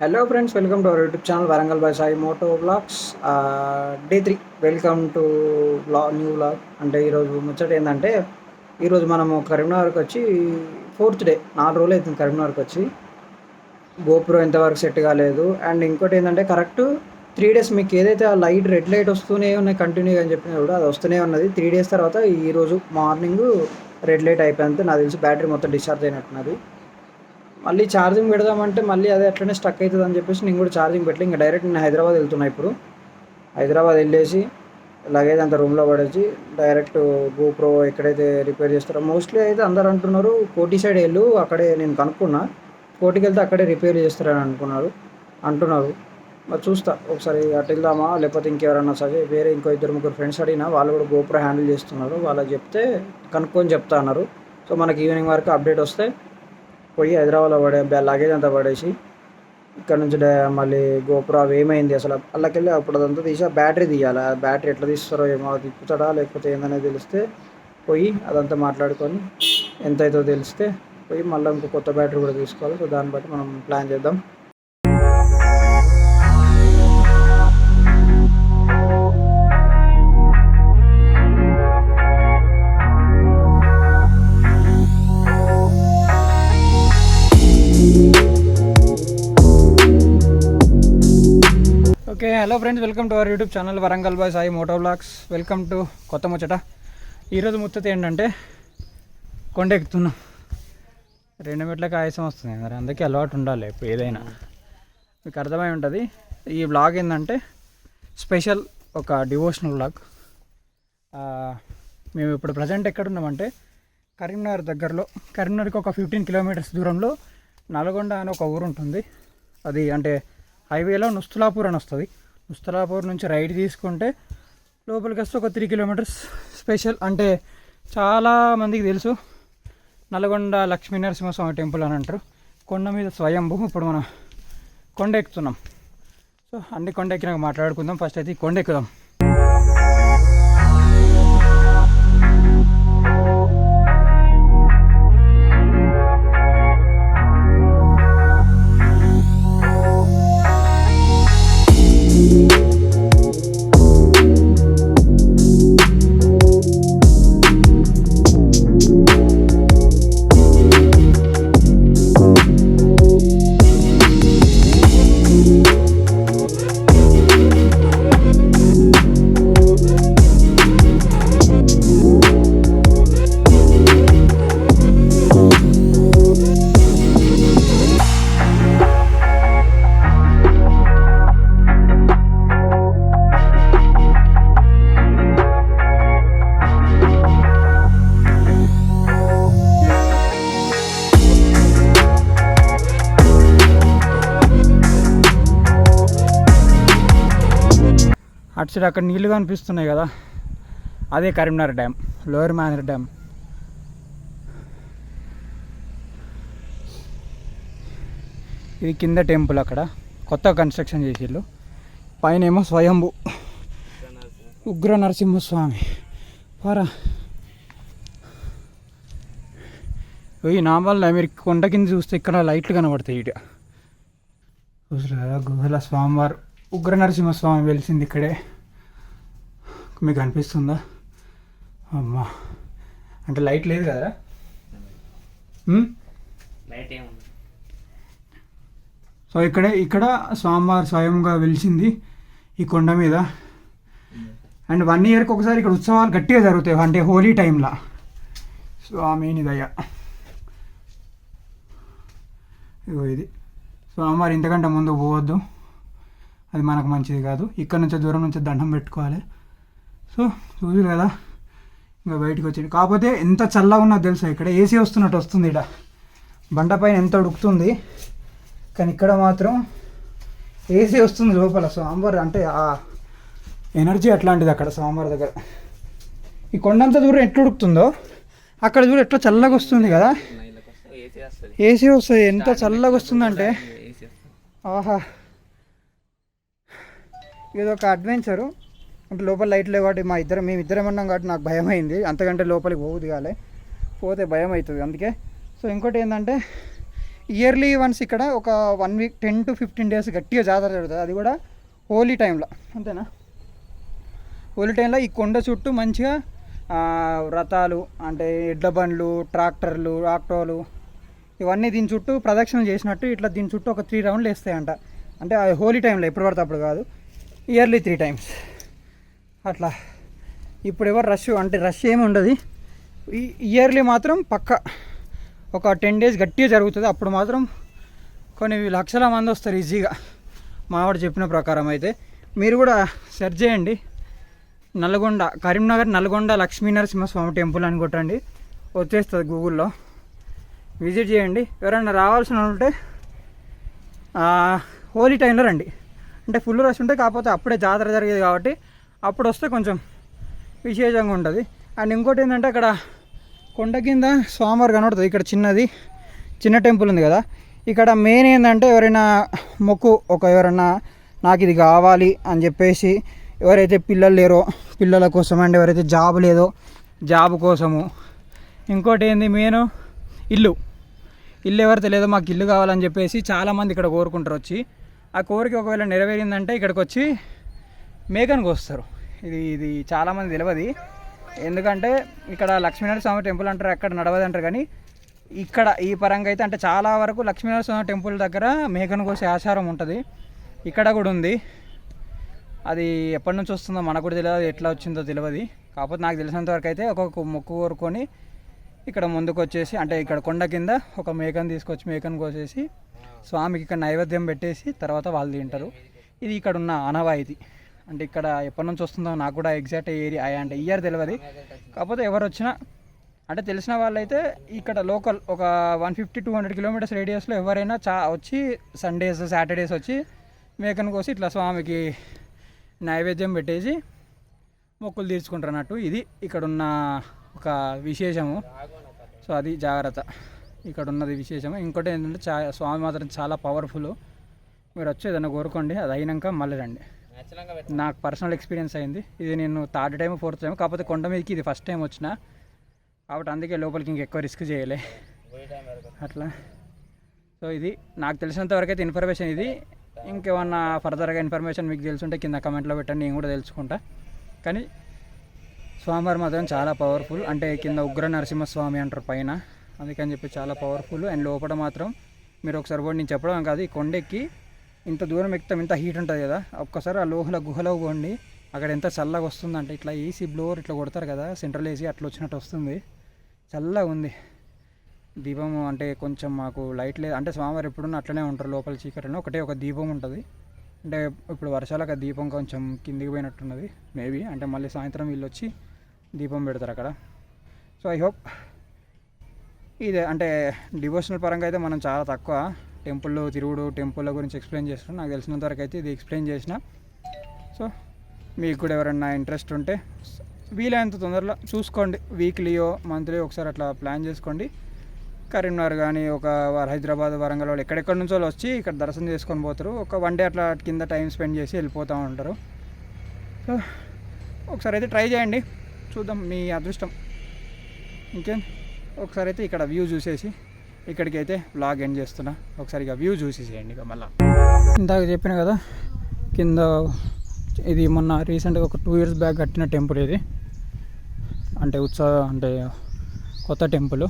Hello friends welcome to our YouTube channel Warangal by Sai Moto Vlogs day three welcome to blah new vlog అంటే ఈరోజు ముచ్చట ఏంటంటే ఈరోజు మనము కరీంనగర్కి వచ్చి ఫోర్త్ డే నాలుగు రోజులు అవుతుంది కరీంనగర్కి వచ్చి. గోపురం ఎంతవరకు సెట్ కాలేదు. అండ్ ఇంకోటి ఏంటంటే కరెక్ట్ త్రీ డేస్ మీకు ఏదైతే ఆ లైట్ రెడ్ లైట్ వస్తూనే ఉన్నాయి కంటిన్యూగా అని చెప్పినా కూడా అది వస్తూనే ఉన్నది. త్రీ డేస్ తర్వాత ఈరోజు మార్నింగ్ రెడ్ లైట్ అయిపోయింది నాకు తెలిసి బ్యాటరీ మొత్తం డిశ్చార్జ్ అయినట్టున్నది. మళ్ళీ ఛార్జింగ్ పెడదామంటే మళ్ళీ అదే అట్లనే స్టక్ అవుతుంది అని చెప్పేసి నేను కూడా ఛార్జింగ్ పెట్టలే. ఇంకా డైరెక్ట్ నేను హైదరాబాద్ వెళ్తున్నా ఇప్పుడు. హైదరాబాద్ వెళ్ళేసి లగేజ్ అంత రూమ్లో పడేసి డైరెక్ట్ గోప్రో ఎక్కడైతే రిపేర్ చేస్తారో మోస్ట్లీ అయితే అందరు అంటున్నారు కోటి సైడ్ వెళ్ళు అక్కడే నేను కనుక్కున్నా. కోటికి వెళ్తే అక్కడే రిపేర్ చేస్తారని అనుకున్నారు అంటున్నారు. మరి చూస్తా ఒకసారి అటు వెళ్దామా లేకపోతే ఇంకెవరన్నా సరే వేరే ఇంకో ఇద్దరు ముగ్గురు ఫ్రెండ్స్ అడిగినా వాళ్ళు కూడా గోప్రో హ్యాండిల్ చేస్తున్నారు. వాళ్ళకి చెప్తే కనుక్కొని చెప్తా అన్నారు. సో మనకి ఈవినింగ్ వరకు అప్డేట్ వస్తే పోయి హైదరాబాద్లో పడే బ్యా- లగేజ్ అంతా పడేసి ఇక్కడ నుంచి డే- మళ్ళీ గోపుర అవి ఏమైంది అసలు? అల్లకెళ్ళి అప్పుడు అదంతా తీసి ఆ బ్యాటరీ తీయాలి. ఆ బ్యాటరీ ఎట్లా తీస్తారో ఏమో తిప్పుతాడా లేకపోతే ఏందనేది తెలిస్తే పోయి అదంతా మాట్లాడుకొని ఎంత అవుతుందో తెలిస్తే పోయి మళ్ళీ ఇంకో కొత్త బ్యాటరీ కూడా తీసుకోవాలి. సో దాన్ని బట్టి మనం ప్లాన్ చేద్దాం. Okay hello friends welcome to our YouTube channel Warangal by Sai Moto Vlogs welcome to కొత్త ముచ్చట. ఈరోజు ముచ్చట ఏంటంటే కొండ ఎక్కుతున్నాం. రెండు మెట్లకి ఆయాసం వస్తుంది మరి అందుకే అలవాటు ఉండాలి ఇప్పుడు ఏదైనా. మీకు అర్థమై ఉంటుంది ఈ బ్లాగ్ ఏంటంటే స్పెషల్ ఒక డివోషనల్ బ్లాగ్ మేము ఇప్పుడు ప్రజెంట్ ఎక్కడున్నామంటే కరీంనగర్ దగ్గరలో కరీంనగర్కి ఒక ఫిఫ్టీన్ కిలోమీటర్స్ దూరంలో నల్గొండ అని ఒక ఊరు ఉంటుంది. అది అంటే హైవేలో నుస్తులాపూర్ అని వస్తుంది. నుస్తులాపూర్ నుంచి రైడ్ తీసుకుంటే లోపలికి వస్తే ఒక త్రీ కిలోమీటర్స్ స్పెషల్ అంటే చాలా మందికి తెలుసు. నల్గొండ లక్ష్మీ నరసింహస్వామి టెంపుల్ అని అంటారు. కొండ మీద స్వయంభూ ఇప్పుడు మనం కొండ ఎక్కుతున్నాం. సో అన్ని కొండ ఎక్కినాక మాట్లాడుకుందాం. ఫస్ట్ అయితే కొండ ఎక్కుదాం. అటు సైడ్ అక్కడ నీళ్ళు కనిపిస్తున్నాయి కదా. అదే Karimnagar dam lower Manair dam. ఇది కింద టెంపుల్ అక్కడ. కొత్త కన్స్ట్రక్షన్ చేసిళ్ళు పైన ఏమో స్వయంభు ఉగ్ర నరసింహస్వామి. పారా. ఈ నామాల మీరు కొండ కింద చూస్తే ఇక్కడ లైట్లు కనబడతాయి ఇట. చూసారా గుహల స్వామివారు ఉగ్ర నరసింహస్వామి వెలిసింది ఇక్కడే. మీకు అనిపిస్తుందా? అమ్మా. అంటే లైట్ లేదు కదా లైట్ సో ఇక్కడే ఇక్కడ స్వామివారు స్వయంగా వెలిసింది ఈ కొండ మీద. అండ్ వన్ ఇయర్కి ఒకసారి ఇక్కడ ఉత్సవాలు గట్టిగా జరుగుతాయి. అంటే హోలీ టైంలో స్వామిని దయ. ఇగో ఇది. స్వామివారు ఇంతకంటే ముందు పోవద్దు. అది మనకు మంచిది కాదు. ఇక్కడ నుంచి దూరం నుంచి దండం పెట్టుకోవాలి. సో చూసి కదా ఇంకా బయటకు వచ్చింది కాకపోతే ఎంత చల్లగా ఉన్నదో తెలుసా ఇక్కడ? ఏసీ వస్తున్నట్టు వస్తుంది ఇక్కడ బండ పైన ఎంత ఉడుకుతుంది. కానీ ఇక్కడ మాత్రం ఏసీ వస్తుంది లోపల సాంబార్ అంటే ఆ ఎనర్జీ అట్లాంటిది అక్కడ సాంబార్ దగ్గర. ఈ కొండంత దూరం ఎట్లా ఉడుకుతుందో అక్కడ దూరం ఎట్లా చల్లగా వస్తుంది కదా. ఏసీ వస్తుంది. ఎంత చల్లగా వస్తుందంటే. ఆహా. ఇది ఒక అడ్వెంచరు. అంటే లోపల లైట్లు లేవు కాబట్టి మా ఇద్దరం మేము ఇద్దరం ఉన్నాం కాబట్టి నాకు భయం అయింది. అంతకంటే లోపలికి పోదు కాలే పోతే భయం అవుతుంది అందుకే. సో ఇంకోటి ఏంటంటే ఇయర్లీ వన్స్ ఇక్కడ ఒక one week ten to fifteen days గట్టిగా జాతర జరుగుతుంది. అది కూడా హోలీ టైంలో అంతేనా? హోలీ టైంలో ఈ కొండ చుట్టూ మంచిగా రథాలు అంటే ఎడ్ల బండ్లు ట్రాక్టర్లు ఆక్టోలు ఇవన్నీ దీని చుట్టూ ప్రదక్షిణలు చేసినట్టు ఇట్లా దీని చుట్టూ ఒక త్రీ రౌండ్లు వేస్తాయంట. అంటే అది హోలీ టైంలో ఎప్పుడు పడితే అప్పుడు కాదు ఇయర్లీ త్రీ టైమ్స్ అట్లా. ఇప్పుడు ఎవరు రష్ అంటే రష్ ఏమి ఉండదు. ఇయర్లీ మాత్రం పక్క ఒక టెన్ డేస్ గట్టిగా జరుగుతుంది. అప్పుడు మాత్రం కొన్ని లక్షల మంది వస్తారు ఈజీగా. మావాడు చెప్పిన ప్రకారం అయితే. మీరు కూడా సెర్చ్ చేయండి. నల్గొండ కరీంనగర్ నల్గొండ లక్ష్మీ నరసింహస్వామి టెంపుల్ అని కొట్టండి. వచ్చేస్తుంది గూగుల్లో. విజిట్ చేయండి. ఎవరైనా రావాల్సిన ఉంటే హోలీ టైంలో రండి. అంటే ఫుల్ రష్ ఉంటే కాకపోతే అప్పుడే జాతర జరిగేది కాబట్టి అప్పుడు వస్తే కొంచెం విశేషంగా ఉంటుంది. అండ్ ఇంకోటి ఏంటంటే అక్కడ కొండ కింద స్వామివారు కనబడుతుంది ఇక్కడ చిన్నది చిన్న టెంపుల్ ఉంది కదా. ఇక్కడ మెయిన్ ఏంటంటే ఎవరైనా మొక్కు ఒక ఎవరైనా నాకు ఇది కావాలి అని చెప్పేసి ఎవరైతే పిల్లలు లేరో పిల్లల కోసం అండ్ ఎవరైతే జాబ్ లేదో జాబ్ కోసము. ఇంకోటి ఏంది మెయిన్? ఇల్లు. ఇల్లు ఎవరు తెలియదో మాకు ఇల్లు కావాలని చెప్పేసి చాలామంది ఇక్కడ కోరుకుంటారు వచ్చి. ఆ కోరిక ఒకవేళ నెరవేరిందంటే ఇక్కడికి వచ్చి మేకను కోస్తారు ఇది ఇది చాలామంది తెలియదు ఎందుకంటే ఇక్కడ లక్ష్మీనరసింహ స్వామి టెంపుల్ అంటారు అక్కడ నడవదు అంటారు కానీ ఇక్కడ ఈ పరంగా అయితే అంటే చాలా వరకు లక్ష్మీనరసింహ స్వామి టెంపుల్ దగ్గర మేకను కోసే ఆచారం ఉంటుంది. ఇక్కడ కూడా ఉంది. అది ఎప్పటి నుంచి వస్తుందో మనకు కూడా తెలియదు ఎట్లా వచ్చిందో తెలియదు కాకపోతే నాకు తెలిసినంత వరకు అయితే ఒక్కొక్క మొక్కు కోరుకొని ఇక్కడ ముందుకు వచ్చేసి అంటే ఇక్కడ కొండ కింద ఒక మేకను తీసుకొచ్చి మేకను కోసేసి స్వామికి ఇక్కడ నైవేద్యం పెట్టేసి తర్వాత వాళ్ళు తింటారు. ఇది ఇక్కడ ఉన్న ఆనవాయితీ. అంటే ఇక్కడ ఎప్పటి నుంచి వస్తుందో నాకు కూడా ఎగ్జాక్ట్ ఏరియా అంటే ఇయర్ తెలియదు కాకపోతే ఎవరు వచ్చినా అంటే తెలిసిన వాళ్ళైతే ఇక్కడ లోకల్ ఒక one fifty to hundred kilometres రేడియస్లో ఎవరైనా చా వచ్చి సండేస్ సాటర్డేస్ వచ్చి మేకను కోసి ఇట్లా స్వామికి నైవేద్యం పెట్టేసి మొక్కులు తీర్చుకుంటారు అన్నట్టు ఇది ఇక్కడ ఉన్న ఒక విశేషము. సో అది జాగ్రత్త. ఇక్కడ ఉన్నది విశేషము. ఇంకోటి ఏంటంటే చా స్వామి మాత్రం చాలా పవర్ఫుల్ మీరు వచ్చి ఏదైనా కోరుకోండి అది అయినాక మళ్ళీ రండి. నాకు పర్సనల్ ఎక్స్పీరియన్స్ అయింది. ఇది నేను థర్డ్ టైం ఫోర్త్ టైం కాకపోతే కొండ మీదకి ఇది ఫస్ట్ టైం వచ్చిన. కాబట్టి అందుకే లోపలికి ఇంకెక్కువ రిస్క్ చేయలే. అట్లా. సో ఇది నాకు తెలిసినంత వరకు అయితే ఇన్ఫర్మేషన్ ఇది. ఇంకేమన్నా ఫర్దర్గా ఇన్ఫర్మేషన్ మీకు తెలుసుంటే కింద కమెంట్లో పెట్టండి నేను కూడా తెలుసుకుంటా. కానీ స్వామివారు మాత్రం చాలా పవర్ఫుల్ అంటే కింద ఉగ్ర నరసింహస్వామి అంటారు పైన. అందుకని చెప్పి చాలా పవర్ఫుల్ అండ్ లోపల మాత్రం మీరు ఒకసారి కూడా నేను చెప్పడం కాదు ఈ కొండెక్కి ఇంత దూరం ఎక్కుతాం ఇంత హీట్ ఉంటుంది కదా. ఒక్కసారి ఆ లోహల గుహలో పోండి. అక్కడ ఎంత చల్లగా వస్తుందంటే ఇట్లా ఏసీ బ్లోవర్ ఇట్లా కొడతారు కదా. సెంట్రల్ ఏసీ అట్లా వచ్చినట్టు వస్తుంది. చల్లగా ఉంది. దీపం అంటే కొంచెం మాకు లైట్ లేదు. అంటే స్వామివారు ఎప్పుడున్న అట్లనే ఉంటారు లోపల చీకటిలో ఒకటే ఒక దీపం ఉంటుంది. అంటే ఇప్పుడు వర్షాలకు ఆ దీపం కొంచెం కిందికి పోయినట్టున్నది. మేబీ అంటే మళ్ళీ సాయంత్రం వీళ్ళు వచ్చి దీపం పెడతారు అక్కడ. సో ఐ హోప్ ఇదే అంటే డివోషనల్ పరంగా అయితే మనం చాలా తక్కువ టెంపుల్లో తిరుగుడు టెంపుల్ గురించి ఎక్స్ప్లెయిన్ చేస్తున్నాను నాకు తెలిసినంత వరకు అయితే ఇది ఎక్స్ప్లెయిన్ చేసిన. సో మీకు కూడా ఎవరైనా ఇంట్రెస్ట్ ఉంటే వీలైనంత తొందరలో చూసుకోండి. వీక్లీయో మంత్లీ ఒకసారి అట్లా ప్లాన్ చేసుకోండి. కరీంనగర్ కానీ ఒక హైదరాబాద్ వరంగల్ వాళ్ళు ఎక్కడెక్కడి నుంచో వాళ్ళు వచ్చి ఇక్కడ దర్శనం చేసుకొని పోతారు. ఒక వన్ డే అట్లా కింద టైం స్పెండ్ చేసి వెళ్ళిపోతూ ఉంటారు. సో ఒకసారి అయితే ట్రై చేయండి. చూద్దాం మీ అదృష్టం. ఇంకేం? ఒకసారి అయితే ఇక్కడ వ్యూ చూసేసి. ఇక్కడికి అయితే బ్లాగ్ ఎండ్ చేస్తున్నా. ఒకసారి ఇక వ్యూ చూసేసేయండి ఇక మళ్ళీ. ఇందాక చెప్పిన కదా కింద ఇది మొన్న రీసెంట్గా ఒక టూ ఇయర్స్ బ్యాక్ కట్టిన టెంపుల్ ఇది. అంటే ఉత్సవ అంటే కొత్త టెంపుల్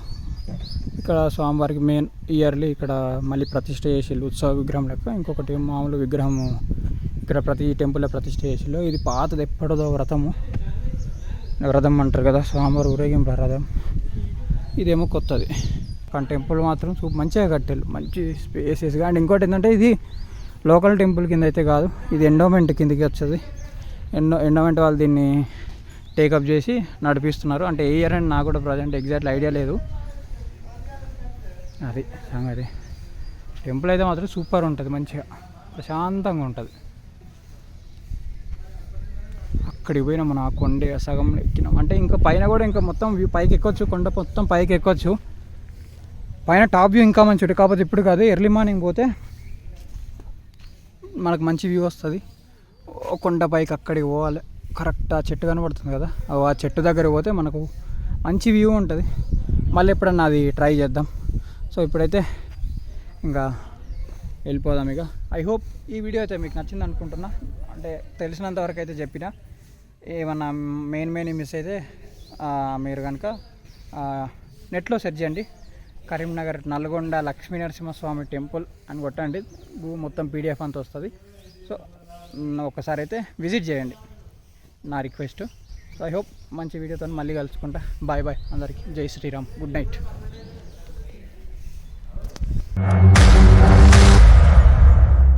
ఇక్కడ స్వామివారికి మెయిన్ ఇయర్లీ ఇక్కడ మళ్ళీ ప్రతిష్ట చేసిళ్ళు ఉత్సవ విగ్రహం లెక్క. ఇంకొకటి మామూలు విగ్రహం ఇక్కడ ప్రతి టెంపుల్లో ప్రతిష్ట చేసిళ్ళు. ఇది పాతది ఎప్పటిదో వ్రతము. వ్రతం అంటారు కదా స్వామివారి ఊరేగింపు రథం ఇదేమో కొత్తది. కానీ టెంపుల్ మాత్రం సూప్ మంచిగా కట్టారు మంచి స్పేసెస్గా అండ్ ఇంకోటి ఏంటంటే ఇది లోకల్ టెంపుల్ కింద అయితే కాదు ఇది ఎండోమెంట్ కిందకి వచ్చేది. ఎండో ఎండోమెంట్ వాళ్ళు దీన్ని టేకప్ చేసి నడిపిస్తున్నారు. అంటే ఏ ఇయర్ అని నాకు కూడా ప్రజెంట్ ఎగ్జాక్ట్ ఐడియా లేదు. అది సంగతి. టెంపుల్ అయితే మాత్రం సూపర్ ఉంటుంది మంచిగా. ప్రశాంతంగా ఉంటుంది. అక్కడికి పోయినా మనం ఆ కొండ సగం ఎక్కినాం. అంటే ఇంకా పైన కూడా ఇంకా మొత్తం పైకి ఎక్కొచ్చు కొండ మొత్తం పైకి ఎక్కొచ్చు పైన టాప్ వ్యూ ఇంకా మంచి కాకపోతే ఇప్పుడు కాదు ఎర్లీ మార్నింగ్ పోతే మనకు మంచి వ్యూ వస్తుంది. కొండ పైకి అక్కడికి పోవాలి. కరెక్ట్ ఆ చెట్టు కనబడుతుంది కదా. ఆ చెట్టు దగ్గర పోతే మనకు మంచి వ్యూ ఉంటుంది. మళ్ళీ ఎప్పుడన్నా అది ట్రై చేద్దాం. సో ఇప్పుడైతే ఇంకా వెళ్ళిపోదాం ఇక. ఐ హోప్ ఈ వీడియో అయితే మీకు నచ్చింది అనుకుంటున్నా. అంటే తెలిసినంత వరకు అయితే చెప్పిన. ఏమన్నా మెయిన్ మెయిన్ మిస్ అయితే మీరు కనుక నెట్లో సెర్చ్ చేయండి. కరీంనగర్ నల్గొండ లక్ష్మీ నరసింహస్వామి టెంపుల్ అని కొట్టండి. భూ మొత్తం పీడిఎఫ్ అంతా వస్తుంది. సో ఒకసారి అయితే విజిట్ చేయండి నా రిక్వెస్ట్. సో ఐ హోప్ మంచి వీడియోతో మళ్ళీ కలుసుకుంటా. బాయ్ బాయ్ అందరికీ జై శ్రీరామ్. Good night